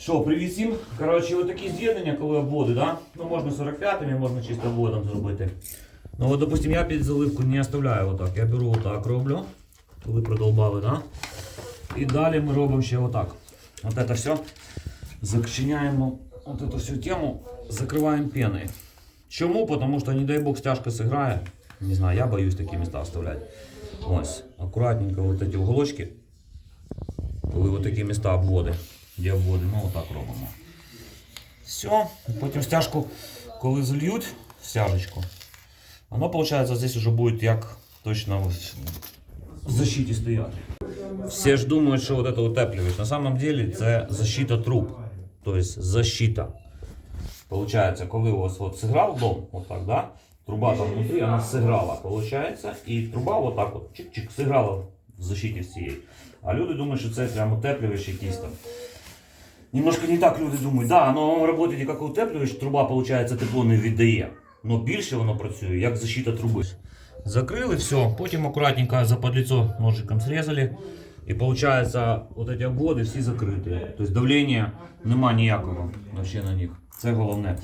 Що, привіт всім. Коротше, отакі з'єднання, коли обводи, да? Ну можна 45-ми, можна чисто обводом зробити. Ну от, допустим, я під заливку не оставляю отак. Я беру отак роблю, коли продовбали, да? І далі ми робимо ще отак. От це все. Зачиняємо от эту всю тему, закриваємо пеною. Чому? Тому що, не дай Бог, стяжка зіграє. Не знаю, я боюсь такі міста оставляти. Ось, акуратненько вот эти уголочки. Коли от такі міста обводи Де обводи, ну отак робимо. Все. Потім стяжку, коли зальють стяжечку, воно, виходить, здесь уже буде як точно в защиті стояти. Все ж думають, що вот это утеплювач. На самом деле це защита труб. Тобто защита. Получается, коли у вас вот сыграл дом, вот так, да, труба там внутри, она сыграла, получается, и труба вот так вот чик-чик сыграла в защиті всієї. А люди думають, що це прямо утеплювач якийсь там. Немножко не так люди думають, да, воно працює як утеплюєш, труба, виходить, тепло не віддає. Но більше воно працює, як защита труби. Закрили все, потім акуратненько западлицо ножиком срезали. І виходить, вот эти обводи всі закриті. Тобто давлення нема ніякого на них. Це головне.